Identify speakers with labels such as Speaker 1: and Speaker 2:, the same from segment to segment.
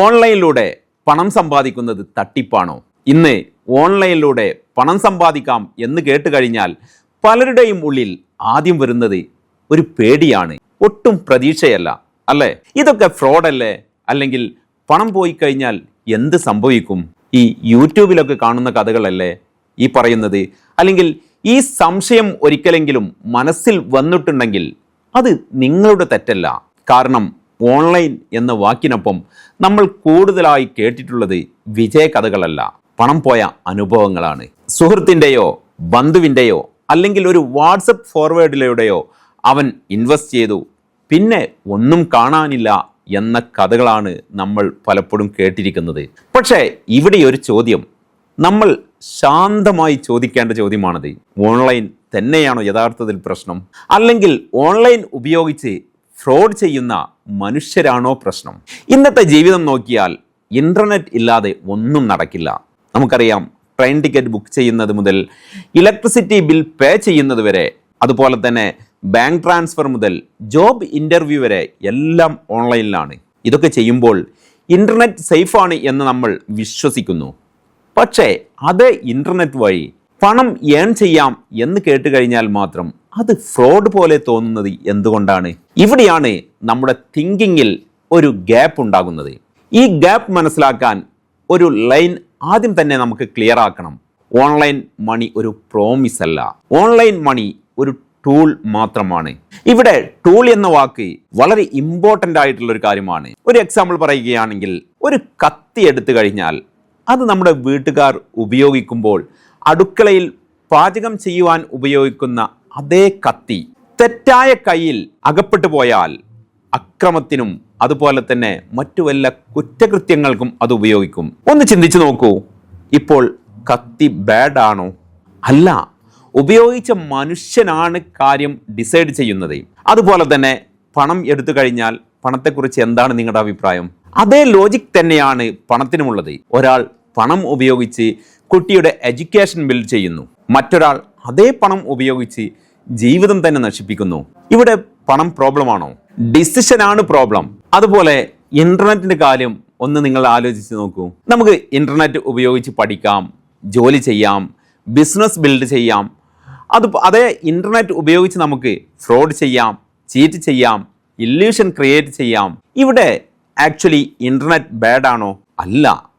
Speaker 1: ഓൺലൈനിലൂടെ പണം സമ്പാദിക്കുന്നത് തട്ടിപ്പാണോ? ഇന്ന് ഓൺലൈനിലൂടെ പണം സമ്പാദിക്കാം എന്ന് കേട്ട് കഴിഞ്ഞാൽ പലരുടെയും ഉള്ളിൽ ആദ്യം വരുന്നത് ഒരു പേടിയാണ്. ഒട്ടും പ്രതീക്ഷയല്ല അല്ലേ? ഇതൊക്കെ ഫ്രോഡല്ലേ അല്ലെങ്കിൽ പണം പോയി കഴിഞ്ഞാൽ എന്ത് സംഭവിക്കും? ഈ യൂട്യൂബിലൊക്കെ കാണുന്ന കഥകളല്ലേ ഈ പറയുന്നത്? അല്ലെങ്കിൽ ഈ സംശയം ഒരിക്കലെങ്കിലും മനസ്സിൽ വന്നിട്ടുണ്ടെങ്കിൽ അത് നിങ്ങളുടെ തെറ്റല്ല. കാരണം ഓൺലൈൻ എന്ന വാക്കിനൊപ്പം നമ്മൾ കൂടുതലായി കേട്ടിട്ടുള്ളത് വിജയ കഥകളല്ല. പണം പോയ അനുഭവങ്ങളാണ്. സുഹൃത്തിന്റെയോ ബന്ധുവിന്റെയോ അല്ലെങ്കിൽ ഒരു വാട്സപ്പ് ഫോർവേഡിലൂടെയോ അവൻ ഇൻവെസ്റ്റ് ചെയ്തു. പിന്നെ ഒന്നും കാണാനില്ല എന്ന കഥകളാണ് നമ്മൾ പലപ്പോഴും കേട്ടിരിക്കുന്നത്. പക്ഷേ ഇവിടെ ഒരു ചോദ്യം. നമ്മൾ ശാന്തമായി ചോദിക്കേണ്ട ചോദ്യമാണത്. ഓൺലൈൻ തന്നെയാണോ യഥാർത്ഥത്തിൽ പ്രശ്നം? അല്ലെങ്കിൽ ഓൺലൈൻ ഉപയോഗിച്ച് ഫ്രോഡ് ചെയ്യുന്ന മനുഷ്യരാണോ പ്രശ്നം? ഇന്നത്തെ ജീവിതം നോക്കിയാൽ ഇന്റർനെറ്റ് ഇല്ലാതെ ഒന്നും നടക്കില്ല. നമുക്കറിയാം ട്രെയിൻ ടിക്കറ്റ് ബുക്ക് ചെയ്യുന്നത് മുതൽ ഇലക്ട്രിസിറ്റി ബിൽ പേ ചെയ്യുന്നത് വരെ അതുപോലെ തന്നെ ബാങ്ക് ട്രാൻസ്ഫർ മുതൽ ജോബ് ഇന്റർവ്യൂ വരെ എല്ലാം ഓൺലൈനിലാണ് ഇതൊക്കെ ചെയ്യുമ്പോൾ ഇന്റർനെറ്റ് സേഫാണ് എന്ന് നമ്മൾ വിശ്വസിക്കുന്നു. പക്ഷേ അതേ ഇന്റർനെറ്റ് വഴി പണം ഏൺ ചെയ്യാം എന്ന് കേട്ടുകഴിഞ്ഞാൽ മാത്രം അത് ഫ്രോഡ് പോലെ തോന്നുന്നത് എന്തുകൊണ്ടാണ്? ഇവിടെയാണ് നമ്മുടെ തിങ്കിങ്ങിൽ ഒരു ഗ്യാപ്പ് ഉണ്ടാകുന്നത്. ഈ ഗ്യാപ്പ് മനസ്സിലാക്കാൻ ഒരു ലൈൻ ആദ്യം തന്നെ നമുക്ക് ക്ലിയർ ആക്കണം. ഓൺലൈൻ മണി ഒരു പ്രോമിസ് അല്ല. ഓൺലൈൻ മണി ഒരു ടൂൾ മാത്രമാണ്. ഇവിടെ ടൂൾ എന്ന വാക്ക് വളരെ ഇമ്പോർട്ടന്റ് ആയിട്ടുള്ള ഒരു കാര്യമാണ്. ഒരു എക്സാമ്പിൾ പറയുകയാണെങ്കിൽ ഒരു കത്തി എടുത്തു കഴിഞ്ഞാൽ അത് നമ്മുടെ വീട്ടുകാർ ഉപയോഗിക്കുമ്പോൾ അടുക്കളയിൽ പാചകം ചെയ്യുവാൻ ഉപയോഗിക്കുന്ന അതേ കത്തി തെറ്റായ കയ്യിൽ അകപ്പെട്ടു പോയാൽ അക്രമത്തിനും അതുപോലെ തന്നെ മറ്റു വല്ല കുറ്റകൃത്യങ്ങൾക്കും അത് ഉപയോഗിക്കും. ഒന്ന് ചിന്തിച്ചു നോക്കൂ. ഇപ്പോൾ കത്തി ബാഡ് ആണോ? അല്ല. ഉപയോഗിച്ച മനുഷ്യനാണ് കാര്യം ഡിസൈഡ് ചെയ്യുന്നത്. അതുപോലെ തന്നെ പണം എടുത്തു കഴിഞ്ഞാൽ പണത്തെക്കുറിച്ച് എന്താണ് നിങ്ങളുടെ അഭിപ്രായം? അതേ ലോജിക് തന്നെയാണ് പണത്തിനുമുള്ളത്. ഒരാൾ പണം ഉപയോഗിച്ച് കുട്ടിയുടെ എഡ്യൂക്കേഷൻ ബിൽഡ് ചെയ്യുന്നു. മറ്റൊരാൾ അതേ പണം ഉപയോഗിച്ച് ജീവിതം തന്നെ നശിപ്പിക്കുന്നു. ഇവിടെ പണം പ്രോബ്ലമാണോ ഡിസിഷനാണ് പ്രോബ്ലം അതുപോലെ ഇന്റർനെറ്റിന്റെ കാര്യം ഒന്ന് നിങ്ങൾ ആലോചിച്ച് നോക്കൂ. നമുക്ക് ഇന്റർനെറ്റ് ഉപയോഗിച്ച് പഠിക്കാം ജോലി ചെയ്യാം ബിസിനസ് ബിൽഡ് ചെയ്യാം. അത് അതേ ഇന്റർനെറ്റ് ഉപയോഗിച്ച് നമുക്ക് ഫ്രോഡ് ചെയ്യാം ചീറ്റ് ചെയ്യാം ഇല്യൂഷൻ ക്രിയേറ്റ് ചെയ്യാം. ഇവിടെ ആക്ച്വലി ഇന്റർനെറ്റ് ബാഡ് ആണോ? അല്ല.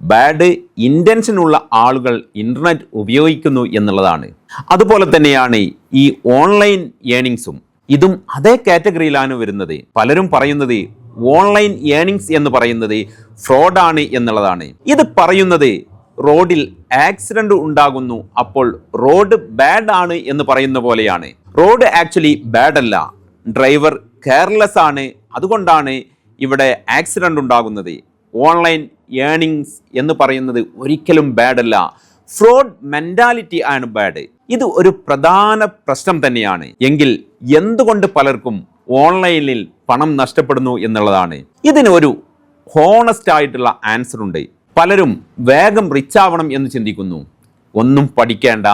Speaker 1: ബാഡ് ഇന്റൻഷനുള്ള ആളുകൾ ഇന്റർനെറ്റ് ഉപയോഗിക്കുന്നു എന്നുള്ളതാണ്. അതുപോലെ തന്നെയാണ് ഈ ഓൺലൈൻ ഏണിങ്സും ഇതും അതേ കാറ്റഗറിയിലാണ് വരുന്നത്. പലരും പറയുന്നത് ഓൺലൈൻ ഏണിങ്സ് എന്ന് പറയുന്നത് ഫ്രോഡാണ് എന്നുള്ളതാണ്. ഇത് പറയുന്നത് റോഡിൽ ആക്സിഡന്റ് ഉണ്ടാകുന്നു അപ്പോൾ റോഡ് ബാഡ് ആണ് എന്ന് പറയുന്ന പോലെയാണ്. റോഡ് ആക്ച്വലി ബാഡ് അല്ല. ഡ്രൈവർ കെയർലെസ് ആണ്. അതുകൊണ്ടാണ് ഇവിടെ ആക്സിഡന്റ് ഉണ്ടാകുന്നത്. ഓൺലൈൻ ഏണിങ്സ് എന്ന് പറയുന്നത് ഒരിക്കലും ബാഡല്ല. ഫ്രോഡ് മെന്റാലിറ്റി ആണ് ബാഡ്. ഇത് ഒരു പ്രധാന പ്രശ്നം തന്നെയാണ്. എങ്കിൽ എന്തുകൊണ്ട് പലർക്കും ഓൺലൈനിൽ പണം നഷ്ടപ്പെടുന്നു എന്നുള്ളതാണ്? ഇതിന് ഒരു ഹോണസ്റ്റ് ആയിട്ടുള്ള ആൻസർ ഉണ്ട്. പലരും വേഗം റിച്ച് ആവണം എന്ന് ചിന്തിക്കുന്നു. ഒന്നും പഠിക്കേണ്ട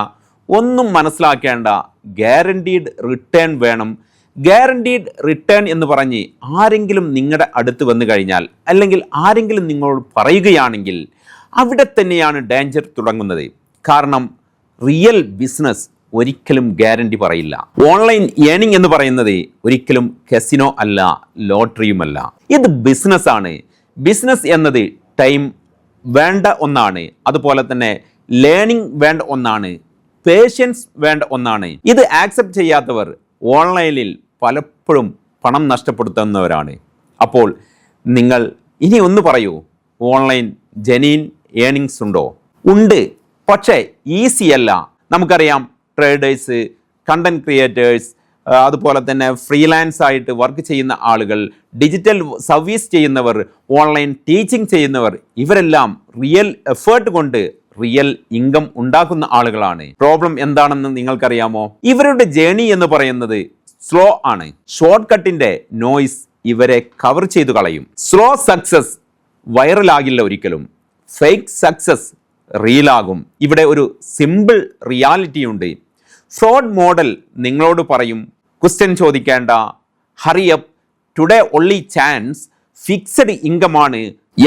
Speaker 1: ഒന്നും മനസ്സിലാക്കേണ്ട ഗ്യാരണ്ടീഡ് റിട്ടേൺ വേണം ഗ്യാരണ്ടീഡ് റിട്ടേൺ എന്ന് പറഞ്ഞ് ആരെങ്കിലും നിങ്ങളുടെ അടുത്ത് വന്നു കഴിഞ്ഞാൽ അല്ലെങ്കിൽ ആരെങ്കിലും നിങ്ങളോട് പറയുകയാണെങ്കിൽ അവിടെ തന്നെയാണ് ഡേഞ്ചർ തുടങ്ങുന്നത്. കാരണം റിയൽ ബിസിനസ് ഒരിക്കലും ഗ്യാരണ്ടി പറയില്ല. ഓൺലൈൻ ഏണിംഗ് എന്ന് പറയുന്നത് ഒരിക്കലും കസിനോ അല്ല ലോട്ടറിയുമല്ല ഇത് ബിസിനസ്സാണ് ബിസിനസ് എന്നത് ടൈം വേണ്ട ഒന്നാണ്. അതുപോലെ തന്നെ ലേണിംഗ് വേണ്ട ഒന്നാണ്. പേഷ്യൻസ് വേണ്ട ഒന്നാണ്. ഇത് ആക്സെപ്റ്റ് ചെയ്യാത്തവർ ഓൺലൈനിൽ പലപ്പോഴും പണം നഷ്ടപ്പെടുത്തുന്നവരാണ്. അപ്പോൾ നിങ്ങൾ ഇനി ഒന്ന് പറയൂ ഓൺലൈൻ ജനീൻ ഏണിങ്സ് ഉണ്ടോ? ഉണ്ട്. പക്ഷേ ഈസി അല്ല. നമുക്കറിയാം ട്രേഡേഴ്സ് കണ്ടന്റ് ക്രിയേറ്റേഴ്സ് അതുപോലെ തന്നെ ഫ്രീലാൻസ് ആയിട്ട് വർക്ക് ചെയ്യുന്ന ആളുകൾ ഡിജിറ്റൽ സർവീസ് ചെയ്യുന്നവർ ഓൺലൈൻ ടീച്ചിങ് ചെയ്യുന്നവർ ഇവരെല്ലാം റിയൽ എഫേർട്ട് കൊണ്ട് റിയൽ ഇൻകം ഉണ്ടാക്കുന്ന ആളുകളാണ്. പ്രോബ്ലം എന്താണെന്ന് നിങ്ങൾക്കറിയാമോ? ഇവരുടെ ജേണി എന്ന് പറയുന്നത് സ്ലോ ആണ്. ഷോർട്ട് കട്ടിന്റെ നോയിസ് ഇവരെ കവർ ചെയ്തു കളയും. സ്ലോ സക്സസ് വൈറലാകില്ല ഒരിക്കലും. ഫേക്ക് സക്സസ് റീലാകും ഇവിടെ ഒരു സിമ്പിൾ റിയാലിറ്റി ഉണ്ട്. ഫ്രോഡ് മോഡൽ നിങ്ങളോട് പറയും ക്വസ്റ്റ്യൻ ചോദിക്കേണ്ട. Hurry up today only chance fixed income ആണ്.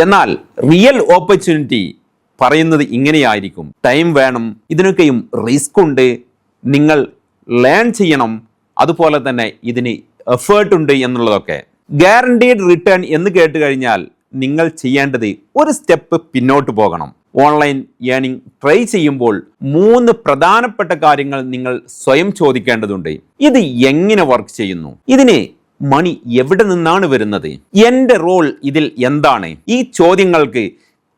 Speaker 1: എന്നാൽ റിയൽ ഓപ്പർച്യൂണിറ്റി പറയുന്നത് ഇങ്ങനെയായിരിക്കും. ടൈം വേണം. ഇതിനൊക്കെയും റിസ്ക് ഉണ്ട്. നിങ്ങൾ ലേൺ ചെയ്യണം. അതുപോലെ തന്നെ ഇതിന് എഫേർട്ട് ഉണ്ട് എന്നുള്ളതൊക്കെ. ഗ്യാരണ്ടീഡ് റിട്ടേൺ എന്ന് കേട്ട് കഴിഞ്ഞാൽ നിങ്ങൾ ചെയ്യേണ്ടത് ഒരു സ്റ്റെപ്പ് പിന്നോട്ട് പോകണം. ഓൺലൈൻ ഏണിംഗ് ട്രൈ ചെയ്യുമ്പോൾ മൂന്ന് പ്രധാനപ്പെട്ട കാര്യങ്ങൾ നിങ്ങൾ സ്വയം ചോദിക്കേണ്ടതുണ്ട്. ഇത് എങ്ങനെ വർക്ക് ചെയ്യുന്നു? ഇതിന് മണി എവിടെ നിന്നാണ് വരുന്നത്? എന്റെ റോൾ ഇതിൽ എന്താണ്? ഈ ചോദ്യങ്ങൾക്ക്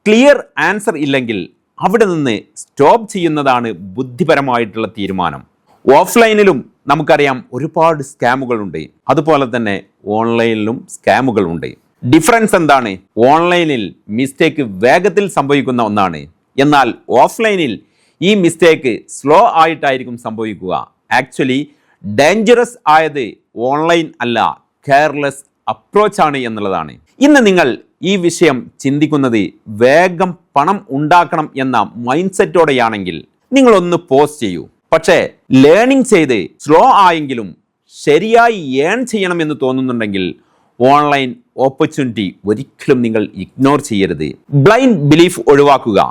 Speaker 1: ക്ലിയർ ആൻസർ ഇല്ലെങ്കിൽ അവിടെ നിന്ന് സ്റ്റോപ്പ് ചെയ്യുന്നതാണ് ബുദ്ധിപരമായിട്ടുള്ള തീരുമാനം. ഓഫ്ലൈനിലും നമുക്കറിയാം ഒരുപാട് സ്കാമുകളുണ്ട്. അതുപോലെ തന്നെ ഓൺലൈനിലും സ്കാമുകളുണ്ട്. ഡിഫറൻസ് എന്താണ്? ഓൺലൈനിൽ മിസ്റ്റേക്ക് വേഗത്തിൽ സംഭവിക്കുന്ന ഒന്നാണ്. എന്നാൽ ഓഫ്ലൈനിൽ ഈ മിസ്റ്റേക്ക് സ്ലോ ആയിട്ടായിരിക്കും സംഭവിക്കുക. ആക്ച്വലി ഡേഞ്ചറസ് ആയത് ഓൺലൈൻ അല്ല കെയർലെസ് അപ്രോച്ച് ആണ് എന്നുള്ളതാണ്. ഇന്ന് നിങ്ങൾ ഈ വിഷയം ചിന്തിക്കുന്നത് വേഗം പണം ഉണ്ടാക്കണം എന്ന മൈൻഡ് സെറ്റോടെയാണെങ്കിൽ നിങ്ങളൊന്ന് പോസ്റ്റ് ചെയ്യൂ. പക്ഷേ ലേണിംഗ് ചെയ്ത് സ്ലോ ആയെങ്കിലും ശരിയായി ഏൺ ചെയ്യണമെന്ന് തോന്നുന്നുണ്ടെങ്കിൽ ഓൺലൈൻ ഓപ്പർച്യൂണിറ്റി ഒരിക്കലും നിങ്ങൾ ഇഗ്നോർ ചെയ്യരുത്. ബ്ലൈൻഡ് ബിലീഫ് ഒഴിവാക്കുക.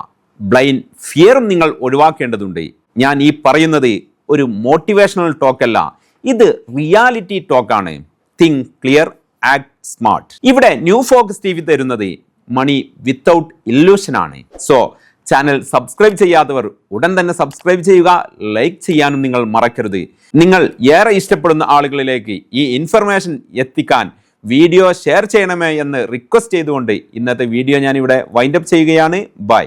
Speaker 1: ബ്ലൈൻഡ് ഫിയറും നിങ്ങൾ ഒഴിവാക്കേണ്ടതുണ്ട്. ഞാൻ ഈ പറയുന്നത് ഒരു മോട്ടിവേഷണൽ ടോക്കല്ല ഇത് റിയാലിറ്റി ടോക്കാണ് തിങ്ക് ക്ലിയർ ആക്ട് സ്മാർട്ട് ഇവിടെ ന്യൂ ഫോക്കസ് ടി വി തരുന്നത് മണി വിത്തൗട്ട് ഇല്യൂഷൻ ആണ്. സോ ചാനൽ സബ്സ്ക്രൈബ് ചെയ്യാത്തവർ ഉടൻ തന്നെ സബ്സ്ക്രൈബ് ചെയ്യുക ലൈക്ക് ചെയ്യാനും നിങ്ങൾ മറക്കരുത്. നിങ്ങൾ ഏറെ ഇഷ്ടപ്പെടുന്ന ആളുകളിലേക്ക് ഈ ഇൻഫർമേഷൻ എത്തിക്കാൻ വീഡിയോ ഷെയർ ചെയ്യണമേ എന്ന് റിക്വസ്റ്റ് ചെയ്തുകൊണ്ട് ഇന്നത്തെ വീഡിയോ ഞാനിവിടെ വൈൻഡപ്പ് ചെയ്യുകയാണ്. ബൈ